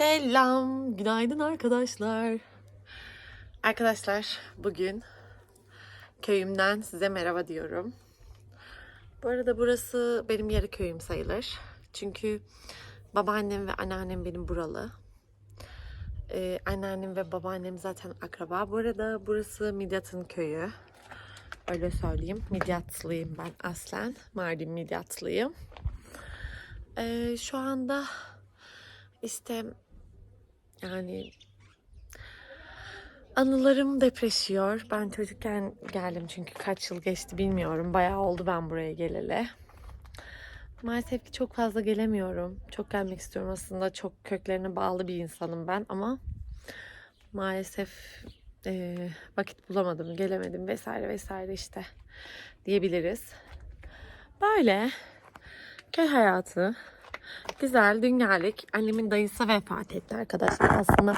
Selam, günaydın arkadaşlar. Arkadaşlar, bugün köyümden size merhaba diyorum. Bu arada burası benim yarı köyüm sayılır. Çünkü babaannem ve anneannem benim buralı. Ee, anneannem ve babaannem zaten akraba. Bu arada burası Midyat'ın köyü. Öyle söyleyeyim. Midyatlıyım ben aslen. Mardin Midyatlıyım. Ee, şu anda işte yani anılarım depreşiyor. Ben çocukken geldim çünkü kaç yıl geçti bilmiyorum. Bayağı oldu ben buraya geleli. Maalesef ki çok fazla gelemiyorum. Çok gelmek istiyorum aslında. Çok köklerine bağlı bir insanım ben ama maalesef eee, vakit bulamadım, gelemedim vesaire vesaire işte diyebiliriz. Böyle köy hayatı güzel, dün geldik. Annemin dayısı vefat etti arkadaşlar aslında.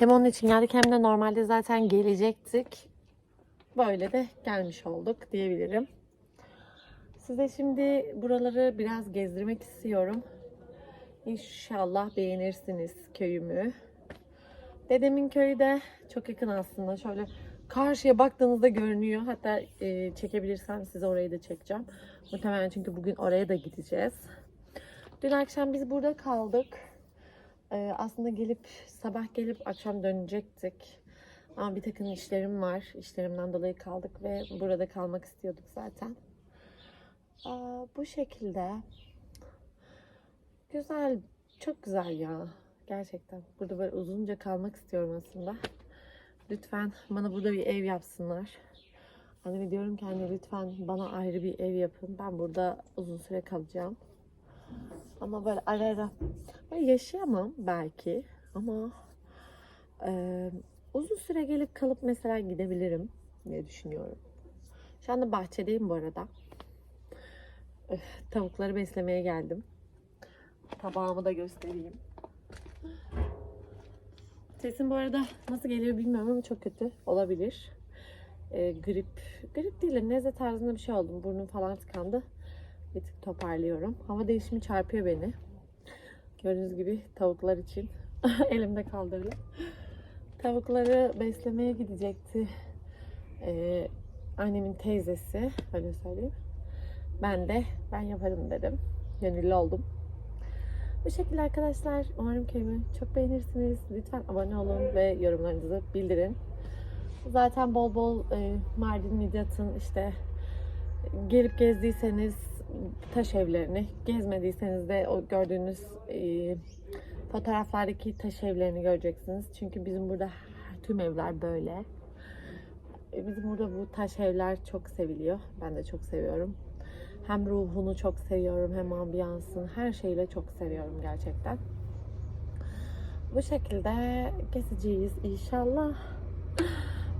Hem onun için geldik hem de normalde zaten gelecektik. Böyle de gelmiş olduk diyebilirim. Size şimdi buraları biraz gezdirmek istiyorum. İnşallah beğenirsiniz köyümü. Dedemin köyü de çok yakın aslında. Şöyle karşıya baktığınızda görünüyor. Hatta e, çekebilirsem size orayı da çekeceğim. Muhtemelen çünkü bugün oraya da gideceğiz. Dün akşam biz burada kaldık. Ee, aslında gelip sabah gelip akşam dönecektik. Ama bir takım işlerim var. İşlerimden dolayı kaldık ve burada kalmak istiyorduk zaten. Aa, bu şekilde. Güzel, çok güzel ya. Gerçekten. Burada böyle uzunca kalmak istiyorum aslında. Lütfen bana burada bir ev yapsınlar. Anneme diyorum ki anne lütfen bana ayrı bir ev yapın. Ben burada uzun süre kalacağım. Ama böyle ara ara böyle yaşayamam belki ama e, uzun süre gelip kalıp mesela gidebilirim diye düşünüyorum. Şu anda bahçedeyim bu arada. Tavukları beslemeye geldim. Tabağımı da göstereyim. Sesim bu arada nasıl geliyor bilmiyorum ama çok kötü olabilir. E, grip, grip değil de nezle tarzında bir şey oldum. Burnum falan tıkandı. Bir tık toparlıyorum. Hava değişimi çarpıyor beni. Gördüğünüz gibi tavuklar için elimde kaldırdım. Tavukları beslemeye gidecekti. Ee, annemin teyzesi öyle söyleyeyim. Ben de ben yaparım dedim. Gönüllü oldum. Bu şekilde arkadaşlar umarım köyümü çok beğenirsiniz. Lütfen abone olun ve yorumlarınızı bildirin. Zaten bol bol e, Mardin Midyat'ın işte gelip gezdiyseniz taş evlerini, gezmediyseniz de o gördüğünüz e, fotoğraflardaki taş evlerini göreceksiniz. Çünkü bizim burada tüm evler böyle. E, Bizim burada bu taş evler çok seviliyor. Ben de çok seviyorum. Hem ruhunu çok seviyorum hem ambiyansını her şeyle çok seviyorum gerçekten. Bu şekilde gezeceğiz inşallah.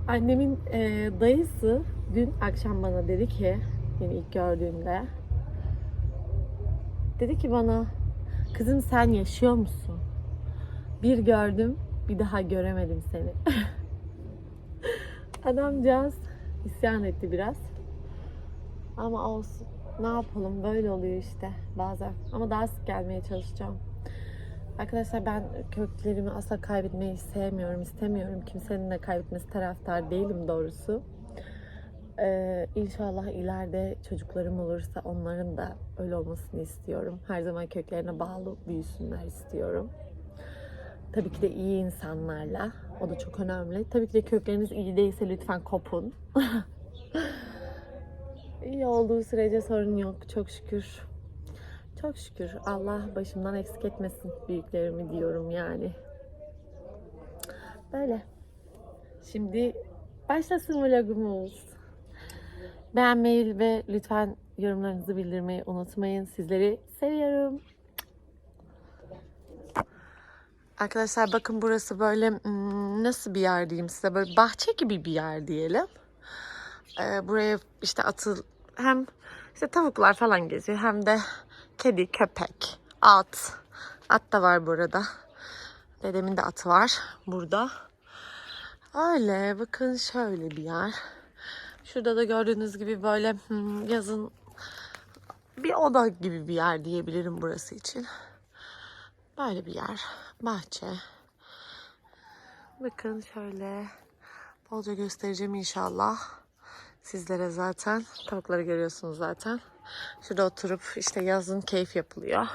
Annemin e, dayısı dün akşam bana dedi ki beni ilk gördüğünde dedi ki bana kızım sen yaşıyor musun? Bir gördüm bir daha göremedim seni. Adamcağız isyan etti biraz. Ama olsun. Ne yapalım böyle oluyor işte bazen. Ama daha sık gelmeye çalışacağım. Arkadaşlar ben köklerimi asla kaybetmeyi sevmiyorum, istemiyorum. Kimsenin de kaybetmesi taraftar değilim doğrusu. Ee, inşallah ileride çocuklarım olursa onların da öyle olmasını istiyorum. Her zaman köklerine bağlı büyüsünler istiyorum. Tabii ki de iyi insanlarla. O da çok önemli. Tabii ki de kökleriniz iyi değilse lütfen kopun. iyi olduğu sürece sorun yok. Çok şükür. Çok şükür. Allah başımdan eksik etmesin büyüklerimi diyorum yani. Böyle. Şimdi başlasın vlogumuz. Beğenmeyi ve lütfen yorumlarınızı bildirmeyi unutmayın. Sizleri seviyorum. Arkadaşlar bakın burası böyle hmm, nasıl bir yer diyeyim size böyle bahçe gibi bir yer diyelim. Ee, buraya işte atıl hem işte tavuklar falan geziyor hem de kedi, köpek, at. At da var burada. Dedemin de atı var burada. Öyle bakın şöyle bir yer. Şurada da gördüğünüz gibi böyle hmm, yazın bir oda gibi bir yer diyebilirim burası için. Böyle bir yer. Bahçe. Bakın şöyle. Bolca göstereceğim inşallah. Sizlere zaten. Tavukları görüyorsunuz zaten. Şurada oturup işte yazın keyif yapılıyor.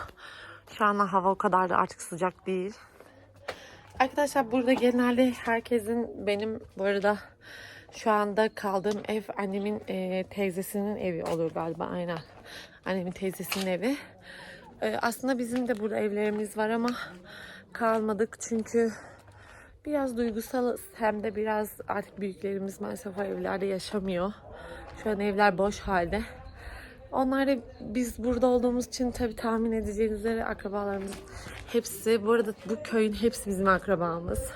Şu anda hava o kadar da artık sıcak değil. Arkadaşlar burada genelde herkesin benim bu arada şu anda kaldığım ev annemin e, teyzesinin evi olur galiba aynen. Annemin teyzesinin evi. E, aslında bizim de burada evlerimiz var ama kalmadık çünkü biraz duygusalız hem de biraz artık büyüklerimiz maalesef o evlerde yaşamıyor. Şu an evler boş halde. Onlar da biz burada olduğumuz için tabii tahmin edeceğiniz üzere akrabalarımız hepsi. Bu arada bu köyün hepsi bizim akrabamız.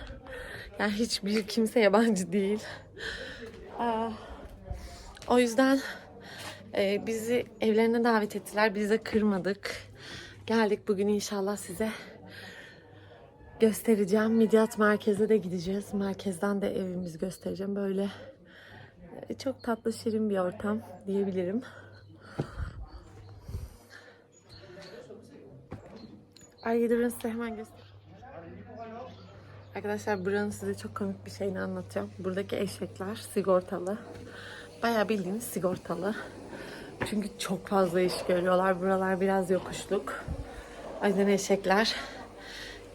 Yani hiçbir kimse yabancı değil. Aa, o yüzden e, bizi evlerine davet ettiler. Biz de kırmadık. Geldik bugün inşallah size göstereceğim. Midyat merkeze de gideceğiz. Merkezden de evimizi göstereceğim. Böyle e, çok tatlı şirin bir ortam diyebilirim. Ay yedirin size hemen göster. Arkadaşlar buranın size çok komik bir şeyini anlatacağım. Buradaki eşekler sigortalı. Bayağı bildiğiniz sigortalı. Çünkü çok fazla iş görüyorlar. Buralar biraz yokuşluk. O yüzden eşekler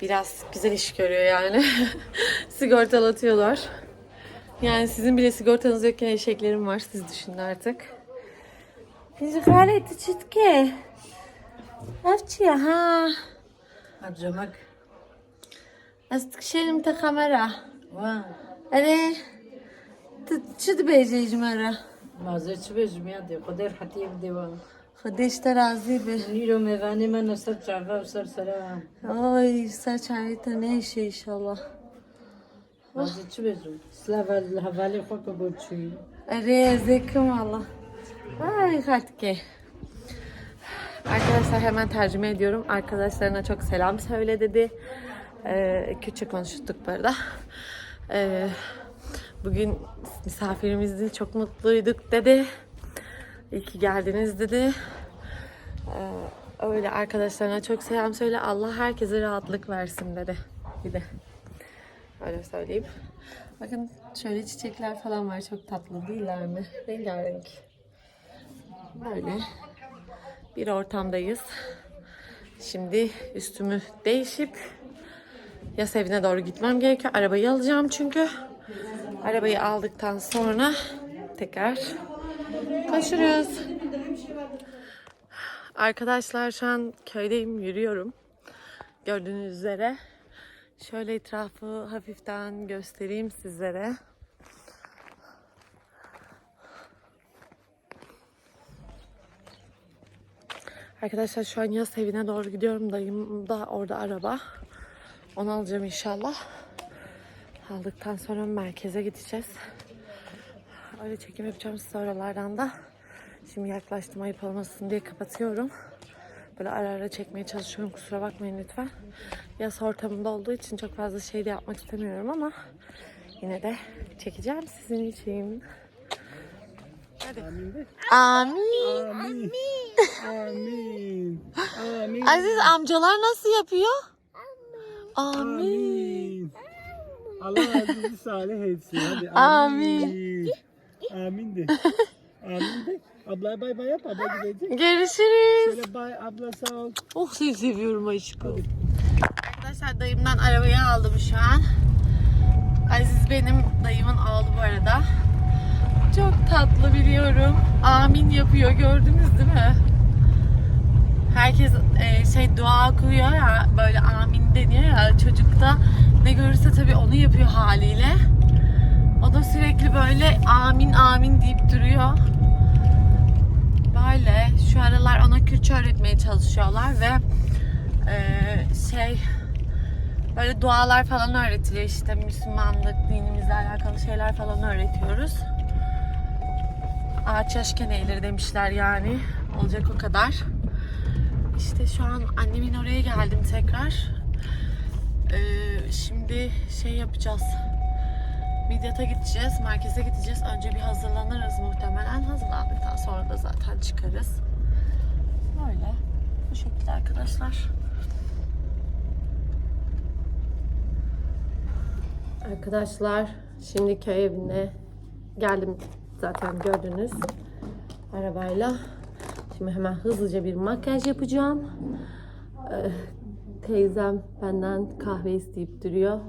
biraz güzel iş görüyor yani. Sigortalatıyorlar. Yani sizin bile sigortanız yokken eşeklerim var. Siz düşünün artık. Bizi gayret çitke. Evçiye ha. Harcamak. אז תקשיב את החמרה. וואו. אני... تتبيجي جمرة ما زيتش بيج ميادي خدي رحتي بدي خديش ترى عزيبة نيلو مغاني ما نصر شعبة وصر سلام اوي صار شعبي تنيشي ان شاء الله ما زيتش بيج سلافا الهفالي خوك بوتشي اري زيكم والله ay katke. Arkadaşlar hemen tercüme ediyorum. Arkadaşlarına çok selam söyle dedi. Ee, küçük konuştuk bu arada. Ee, bugün misafirimizdi. Çok mutluyduk dedi. İyi ki geldiniz dedi. Ee, öyle arkadaşlarına çok selam söyle. Allah herkese rahatlık versin dedi. Bir de. Öyle söyleyeyim. Bakın şöyle çiçekler falan var. Çok tatlı değiller mi? Rengarenk. Böyle bir ortamdayız. Şimdi üstümü değişip yas evine doğru gitmem gerekiyor. Arabayı alacağım çünkü. Arabayı aldıktan sonra tekrar koşuruz. Arkadaşlar şu an köydeyim, yürüyorum. Gördüğünüz üzere. Şöyle etrafı hafiften göstereyim sizlere. Arkadaşlar şu an yaz evine doğru gidiyorum. Dayım da orada araba. Onu alacağım inşallah. Aldıktan sonra merkeze gideceğiz. Öyle çekim yapacağım size oralardan da. Şimdi yaklaştım ayıp olmasın diye kapatıyorum. Böyle ara ara çekmeye çalışıyorum. Kusura bakmayın lütfen. Yaz ortamında olduğu için çok fazla şey de yapmak istemiyorum ama yine de çekeceğim sizin için. Hadi. Amin. Amin. Amin. Amin. Aziz amcalar nasıl yapıyor? Amin. Allah azizi salih etsin. Hadi. Amin. Amin de. Amin de. Ablaya bay bay yap. Abla gidecek. Görüşürüz. Şöyle bay abla sağ ol. Oh seni seviyorum aşkım. Arkadaşlar dayımdan arabayı aldım şu an. Aziz benim dayımın oğlu bu arada. Çok tatlı biliyorum. Amin yapıyor gördünüz değil mi? Herkes e, şey dua okuyor ya böyle amin deniyor ya çocuk da ne görürse tabii onu yapıyor haliyle. O da sürekli böyle amin amin deyip duruyor. Böyle şu aralar ona Kürtçe öğretmeye çalışıyorlar ve e, şey böyle dualar falan öğretiliyor işte Müslümanlık dinimizle alakalı şeyler falan öğretiyoruz. Ağaç eğilir demişler yani. Olacak o kadar. İşte şu an annemin oraya geldim tekrar. Ee, şimdi şey yapacağız. Midyat'a gideceğiz, merkeze gideceğiz. Önce bir hazırlanırız muhtemelen. Hazırlandıktan sonra da zaten çıkarız. Böyle. Bu şekilde arkadaşlar. Arkadaşlar şimdi köy evine geldim zaten gördünüz arabayla. Şimdi hemen hızlıca bir makyaj yapacağım. Ee, teyzem benden kahve isteyip duruyor.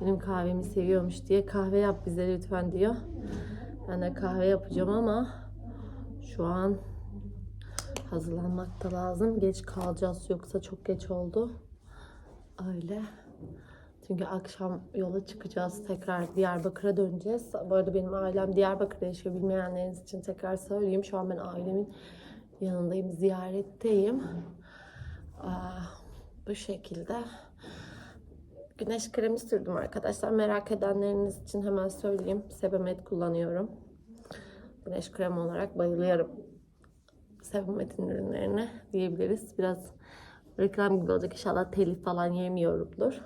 Benim kahvemi seviyormuş diye kahve yap bize lütfen diyor. Ben de kahve yapacağım ama şu an hazırlanmak da lazım. Geç kalacağız yoksa çok geç oldu. Öyle. Çünkü akşam yola çıkacağız. Tekrar Diyarbakır'a döneceğiz. Bu arada benim ailem Diyarbakır'da yaşıyor. Bilmeyenleriniz için tekrar söyleyeyim. Şu an ben ailemin yanındayım. Ziyaretteyim. Aa, bu şekilde. Güneş kremi sürdüm arkadaşlar. Merak edenleriniz için hemen söyleyeyim. Sebamed kullanıyorum. Güneş kremi olarak bayılıyorum. Sebamed'in ürünlerine diyebiliriz. Biraz reklam gibi olacak. İnşallah telif falan yemiyorumdur.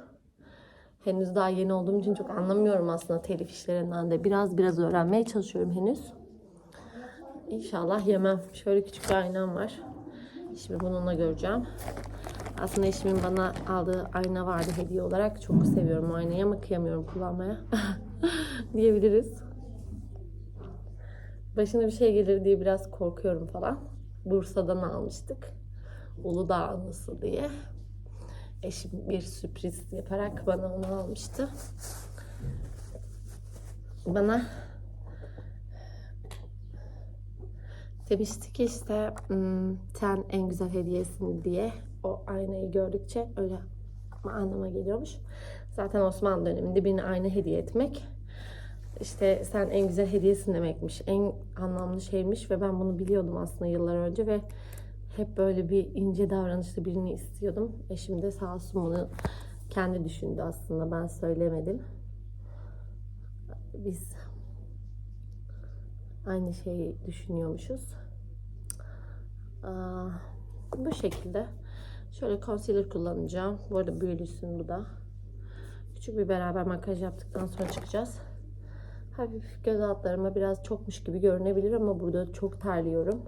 Henüz daha yeni olduğum için çok anlamıyorum aslında telif işlerinden de. Biraz biraz öğrenmeye çalışıyorum henüz. İnşallah yemem. Şöyle küçük bir aynam var. Şimdi bununla göreceğim. Aslında eşimin bana aldığı ayna vardı hediye olarak. Çok seviyorum o aynayı ama kıyamıyorum kullanmaya. diyebiliriz. Başına bir şey gelir diye biraz korkuyorum falan. Bursa'dan almıştık. Uludağ anısı diye. Eşim bir sürpriz yaparak bana onu almıştı. Bana demişti işte "Hmm, sen en güzel hediyesin diye o aynayı gördükçe öyle anlama geliyormuş. Zaten Osmanlı döneminde birine ayna hediye etmek işte sen en güzel hediyesin demekmiş. En anlamlı şeymiş ve ben bunu biliyordum aslında yıllar önce ve hep böyle bir ince davranışlı birini istiyordum. Eşim de sağ olsun bunu kendi düşündü aslında. Ben söylemedim. Biz aynı şeyi düşünüyormuşuz. Aa, bu şekilde. Şöyle concealer kullanacağım. Bu arada büyülüsün bu da. Küçük bir beraber makyaj yaptıktan sonra çıkacağız. Hafif göz altlarıma biraz çokmuş gibi görünebilir ama burada çok terliyorum.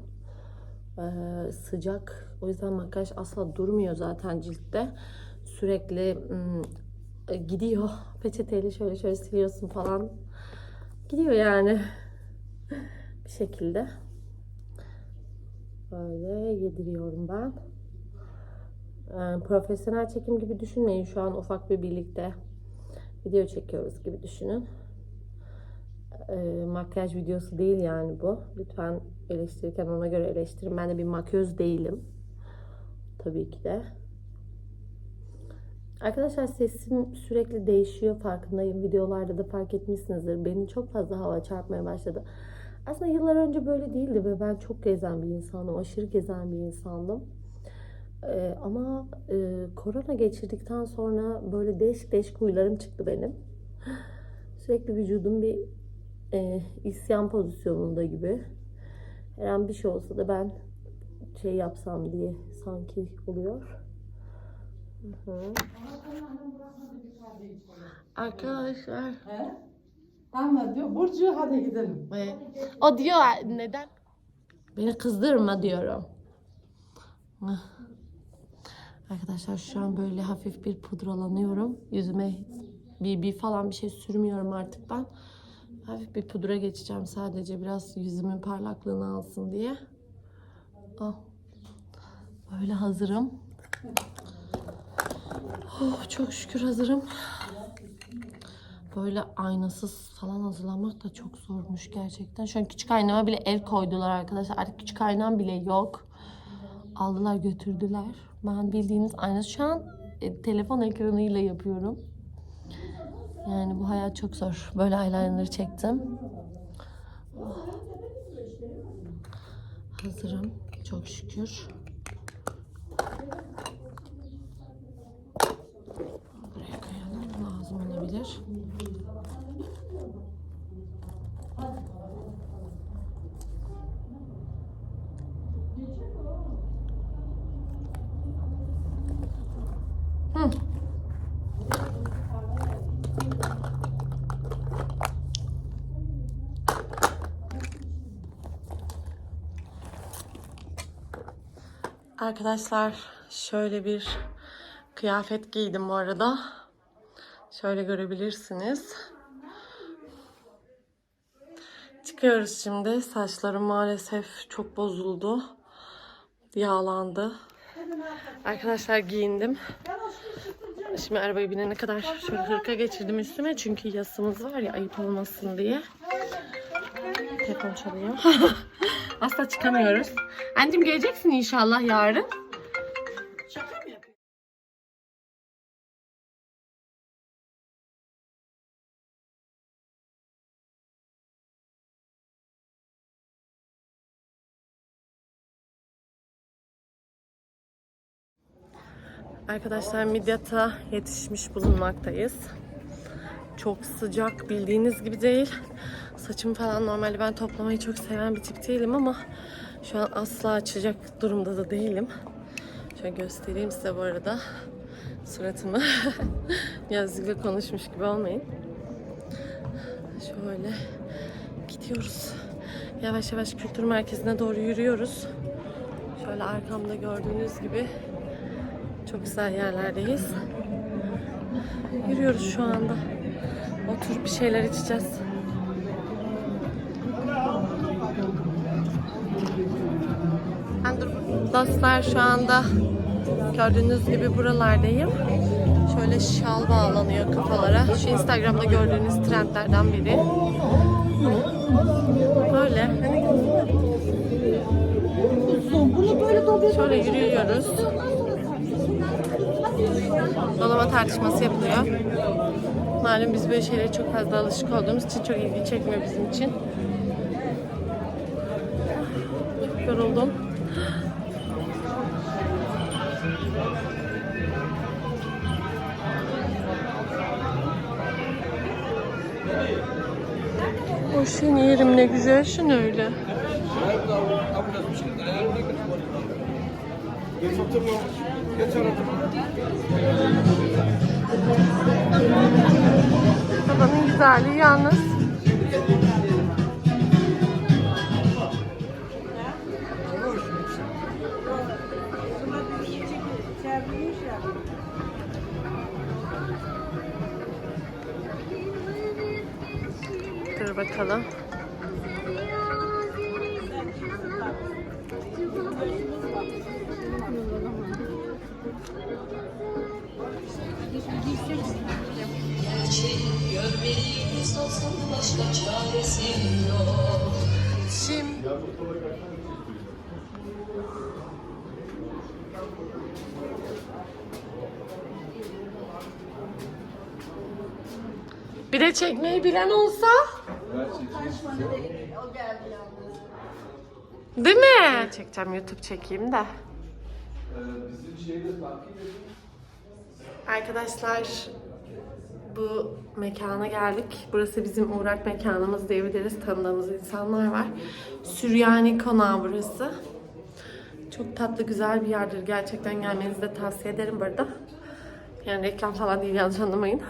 Ee, sıcak. O yüzden makyaj asla durmuyor zaten ciltte. Sürekli ım, e, gidiyor. Peçeteyle şöyle şöyle siliyorsun falan. Gidiyor yani. Bir şekilde. Böyle yediriyorum ben. Ee, profesyonel çekim gibi düşünmeyin. Şu an ufak bir birlikte video çekiyoruz gibi düşünün. Ee, makyaj videosu değil yani bu. Lütfen eleştirirken ona göre eleştirin. Ben de bir makyöz değilim. Tabii ki de. Arkadaşlar sesim sürekli değişiyor farkındayım. Videolarda da fark etmişsinizdir. Beni çok fazla hava çarpmaya başladı. Aslında yıllar önce böyle değildi ve ben çok gezen bir insandım. Aşırı gezen bir insandım. Ee, ama e, korona geçirdikten sonra böyle değişik değişik huylarım çıktı benim. Sürekli vücudum bir e, isyan pozisyonunda gibi. Her an bir şey olsa da ben şey yapsam diye sanki oluyor. Hı hı. Arkadaşlar He? Ama diyor Burcu hadi gidelim. o diyor neden beni kızdırma diyorum. Ah. Arkadaşlar şu an böyle hafif bir pudralanıyorum. Yüzüme BB falan bir şey sürmüyorum artık ben. Hafif bir pudra geçeceğim sadece biraz yüzümün parlaklığını alsın diye. Ah. Böyle hazırım. Oh, çok şükür hazırım. Böyle aynasız falan hazırlanmak da çok zormuş gerçekten. Şu an küçük aynama bile el koydular arkadaşlar. Artık küçük aynam bile yok. Aldılar götürdüler. Ben bildiğiniz aynası şu an e, telefon ekranıyla yapıyorum. Yani bu hayat çok zor. Böyle eyeliner çektim. Oh. Hazırım. Çok şükür. Buraya koyalım. Lazım olabilir. Hı. Arkadaşlar şöyle bir kıyafet giydim bu arada. Şöyle görebilirsiniz. Çıkıyoruz şimdi. Saçlarım maalesef çok bozuldu. Yağlandı. Arkadaşlar giyindim. Şimdi arabaya binene kadar şöyle hırka geçirdim üstüme. Çünkü yasımız var ya ayıp olmasın diye. Telefon çalıyor. Asla çıkamıyoruz. Anneciğim geleceksin inşallah yarın. Arkadaşlar Midyat'a yetişmiş bulunmaktayız. Çok sıcak bildiğiniz gibi değil. Saçım falan normalde ben toplamayı çok seven bir tip değilim ama şu an asla açacak durumda da değilim. Şöyle göstereyim size bu arada suratımı. Yazgül'le konuşmuş gibi olmayın. Şöyle gidiyoruz. Yavaş yavaş kültür merkezine doğru yürüyoruz. Şöyle arkamda gördüğünüz gibi çok güzel yerlerdeyiz. Yürüyoruz şu anda. Oturup bir şeyler içeceğiz. Dostlar şu anda gördüğünüz gibi buralardayım. Şöyle şal bağlanıyor kafalara. Şu Instagram'da gördüğünüz trendlerden biri. Böyle. Şöyle yürüyoruz. Dolama tartışması yapılıyor. Malum biz böyle şeylere çok fazla alışık olduğumuz için çok ilgi çekmiyor bizim için. Çok yoruldum. Seni yerim ne güzelsin öyle. Babanın güzelliği yalnız. Dur bakalım. Çaresi yok. Şimdi Bir de çekmeyi bilen olsa? Değil mi? Çekeceğim YouTube çekeyim de. Arkadaşlar bu mekana geldik. Burası bizim uğrak mekanımız diyebiliriz. Tanıdığımız insanlar var. Süryani konağı burası. Çok tatlı güzel bir yerdir. Gerçekten gelmenizi de tavsiye ederim burada. Yani reklam falan değil yanlış anlamayın.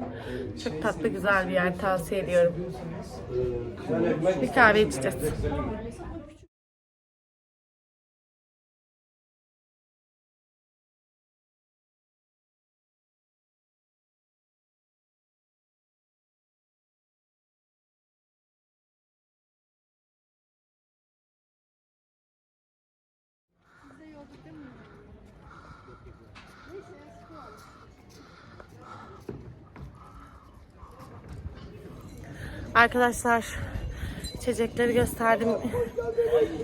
Çok tatlı güzel bir yer tavsiye ediyorum. Bir kahve içeceğiz. Arkadaşlar içecekleri gösterdim.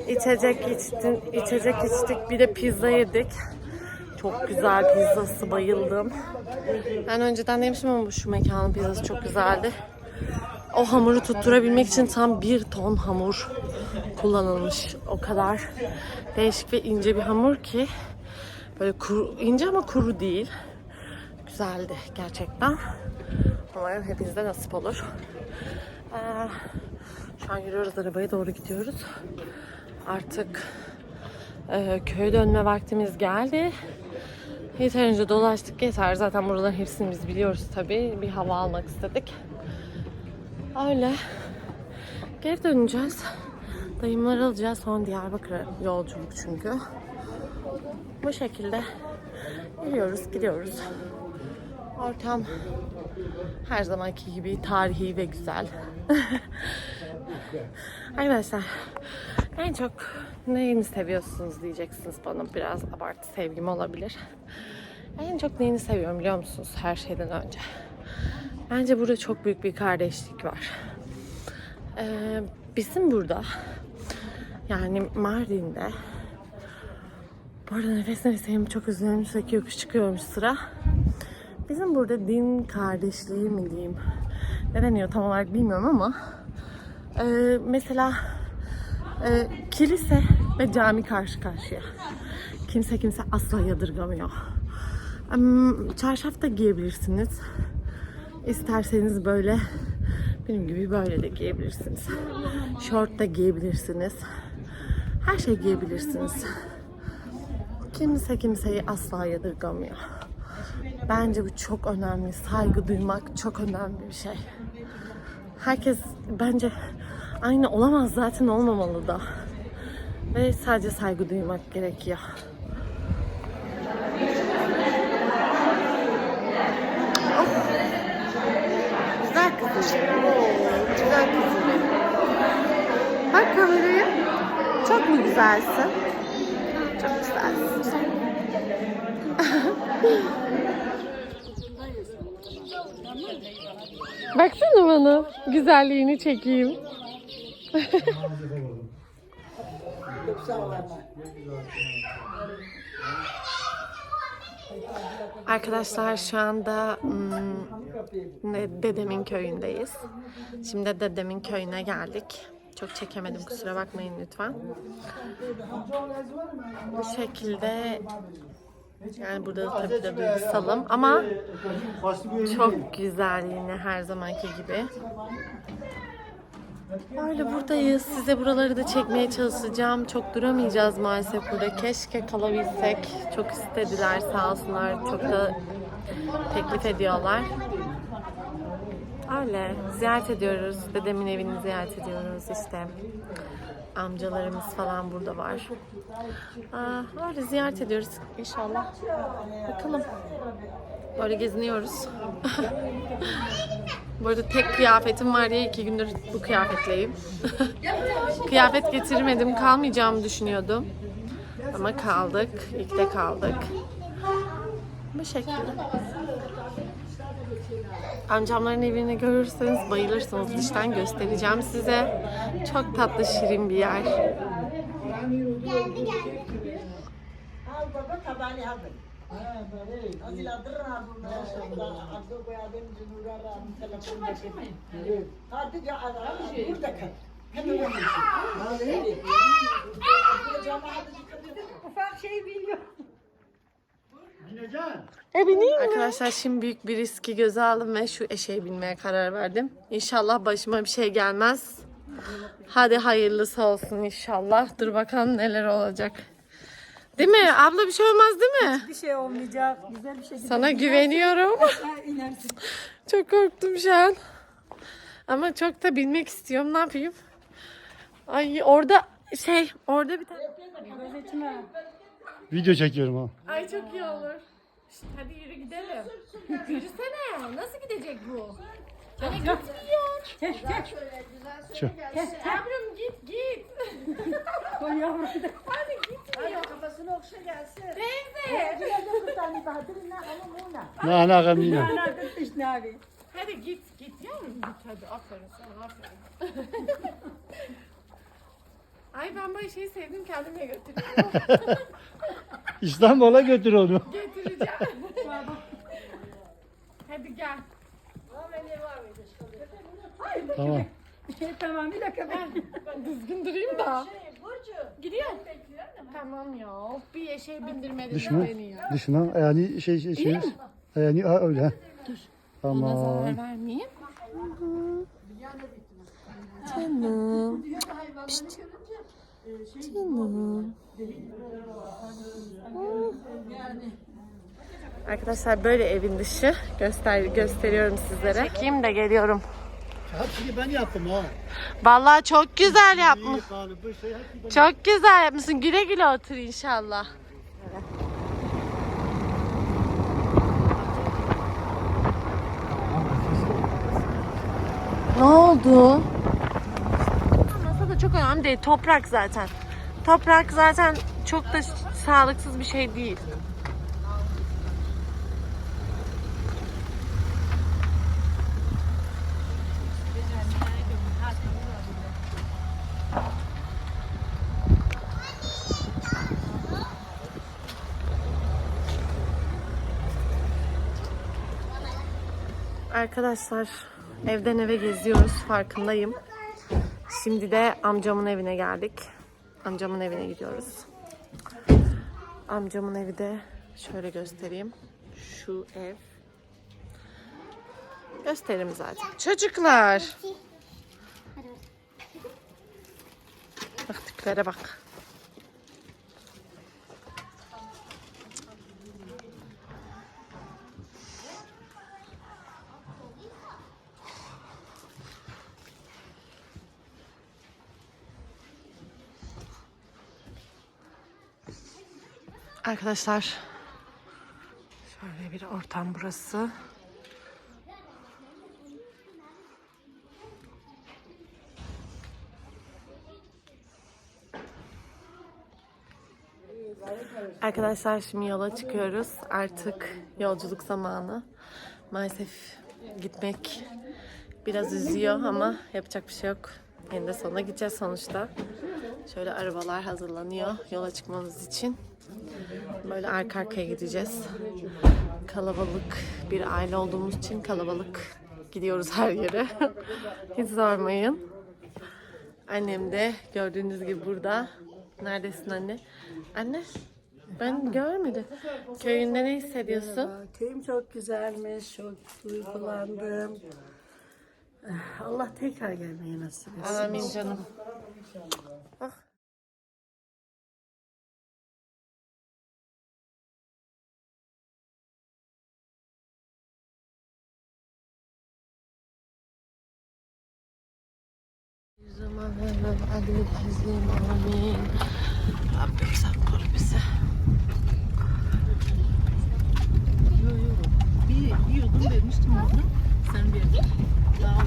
İçecek içtim, içecek içtik. Bir de pizza yedik. Çok güzel pizzası bayıldım. Ben önceden demiştim ama şu mekanın pizzası çok güzeldi. O hamuru tutturabilmek için tam bir ton hamur kullanılmış. O kadar değişik ve ince bir hamur ki böyle kuru, ince ama kuru değil. Güzeldi gerçekten. Umarım hepinize nasip olur. Ee, şu an yürüyoruz arabaya doğru gidiyoruz. Artık e, köye dönme vaktimiz geldi. Yeterince dolaştık yeter. Zaten buraların hepsini biz biliyoruz tabii. Bir hava almak istedik. Öyle. Geri döneceğiz. Dayımları alacağız. Sonra Diyarbakır'a yolculuk çünkü. Bu şekilde yürüyoruz, gidiyoruz. Ortam her zamanki gibi tarihi ve güzel. Arkadaşlar en çok neyini seviyorsunuz diyeceksiniz bana biraz abartı sevgim olabilir. En çok neyini seviyorum biliyor musunuz her şeyden önce? Bence burada çok büyük bir kardeşlik var. Ee, bizim burada yani Mardin'de bu arada nefes nefeseyim çok. Sürekli yokuş çıkıyormuş sıra. Bizim burada din kardeşliği mi diyeyim? Ne deniyor tam olarak bilmiyorum ama e, mesela e, kilise ve cami karşı karşıya. Kimse kimse asla yadırgamıyor. Em, Çarşaf da giyebilirsiniz. İsterseniz böyle benim gibi böyle de giyebilirsiniz. Şort da giyebilirsiniz. Her şey giyebilirsiniz. Kimse kimseyi asla yadırgamıyor. Bence bu çok önemli. Saygı duymak çok önemli bir şey. Herkes bence aynı olamaz zaten olmamalı da. Ve sadece saygı duymak gerekiyor. Güzel kızım. Güzel kızım. Bak kameraya. Çok mu güzelsin? Çok güzelsin. Baksana bana. Güzelliğini çekeyim. Arkadaşlar şu anda hmm, dedemin köyündeyiz. Şimdi dedemin köyüne geldik. Çok çekemedim kusura bakmayın lütfen. Bu şekilde yani burada da tabii de duygusalım ama çok güzel yine her zamanki gibi. Böyle buradayız. Size buraları da çekmeye çalışacağım. Çok duramayacağız maalesef burada. Keşke kalabilsek. Çok istediler sağ olsunlar. Çok da teklif ediyorlar. Öyle. Ziyaret ediyoruz. Dedemin evini ziyaret ediyoruz işte. Amcalarımız falan burada var. Aa, öyle ziyaret ediyoruz inşallah. Bakalım. Böyle geziniyoruz. Bu arada tek kıyafetim var diye iki gündür bu kıyafetleyim. Kıyafet getirmedim, kalmayacağımı düşünüyordum. Ama kaldık, ilk de kaldık. Bu şekilde. Amcamların evini görürseniz bayılırsınız. Dıştan göstereceğim size. Çok tatlı, şirin bir yer. Al baba tabani aldım. Aziladır abla. Abla koyardım cümle aram telefon bakayım. Hadi ya aram burada kal. Ufak şey biliyor. Arkadaşlar şimdi büyük bir riski göze aldım ve şu eşeğe binmeye karar verdim. İnşallah başıma bir şey gelmez. Hadi hayırlısı olsun inşallah. Dur bakalım neler olacak. Değil mi? Abla bir şey olmaz değil mi? Bir şey olmayacak. Güzel bir şey. Sana güveniyorum. inersin. çok korktum şu an. Ama çok da bilmek istiyorum. Ne yapayım? Ay orada şey orada bir tane... Video çekiyorum ha. Ay çok iyi olur. Hadi yürü gidelim. Yürüsene. Nasıl gidecek bu? Hani gitmiyor. Şu. Yavrum git git. Koy yavrum. Hadi gitmiyor. Kafasını okşa gelsin. Teyze. Bir tane bahadırına ama ona. Na na kamina. Anladın işte abi. Hadi git git yavrum git hadi aferin sana aferin. Ay ben böyle şeyi sevdim kendime götürüyorum. İstanbul'a götür onu. Getireceğim. hadi gel. Tamam. Şey tamam bir dakika. Ben, ben düzgün durayım da. Gidiyor. Tamam ya. Bir eşeğe bindirmedin Dışına, beni ya. dışına yani şey şey şey. Yani ha, öyle. ha. Ona Tamam. zarar vermeyeyim. Canım. Pişt. Canım. Arkadaşlar böyle evin dışı göster gösteriyorum sizlere. Çekeyim de geliyorum. Hepsini ben yaptım ha. Vallahi çok güzel yapmış. Çok güzel yapmışsın. Güle güle otur inşallah. Ne oldu? Masa çok önemli değil. Toprak zaten. Toprak zaten çok da sağlıksız bir şey değil. Arkadaşlar evden eve geziyoruz farkındayım. Şimdi de amcamın evine geldik. Amcamın evine gidiyoruz. Amcamın evi de şöyle göstereyim. Şu ev. Gösteririm zaten. Çocuklar. Bak bak. Arkadaşlar şöyle bir ortam burası. Arkadaşlar şimdi yola çıkıyoruz. Artık yolculuk zamanı. Maalesef gitmek biraz üzüyor ama yapacak bir şey yok. Yine de sonuna gideceğiz sonuçta. Şöyle arabalar hazırlanıyor yola çıkmamız için. Böyle arka arkaya gideceğiz. Kalabalık bir aile olduğumuz için kalabalık gidiyoruz her yere. Hiç sormayın. Annem de gördüğünüz gibi burada. Neredesin anne? Anne ben görmedim. Köyünde ne hissediyorsun? Köyüm çok güzelmiş, çok duygulandım. Ah, Allah tekrar gelmeyi nasip etsin. Amin canım. Zaman Ali bizim amin. Rabbim bizi. Bir, bir yudum vermiştim orada. Sen verdin. Daha.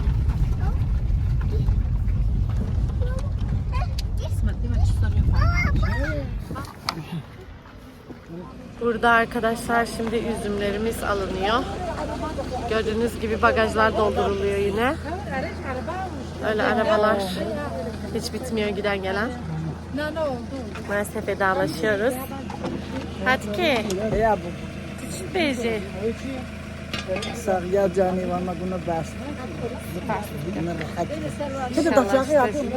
Burada arkadaşlar şimdi üzümlerimiz alınıyor. Gördüğünüz gibi bagajlar dolduruluyor yine. Öyle arabalar hiç bitmiyor giden gelen. Maalesef vedalaşıyoruz. Hadi ki. Küçük Beyci. sarıya cani var ama bunu bas. Bunu rahat. Şimdi da yapayım.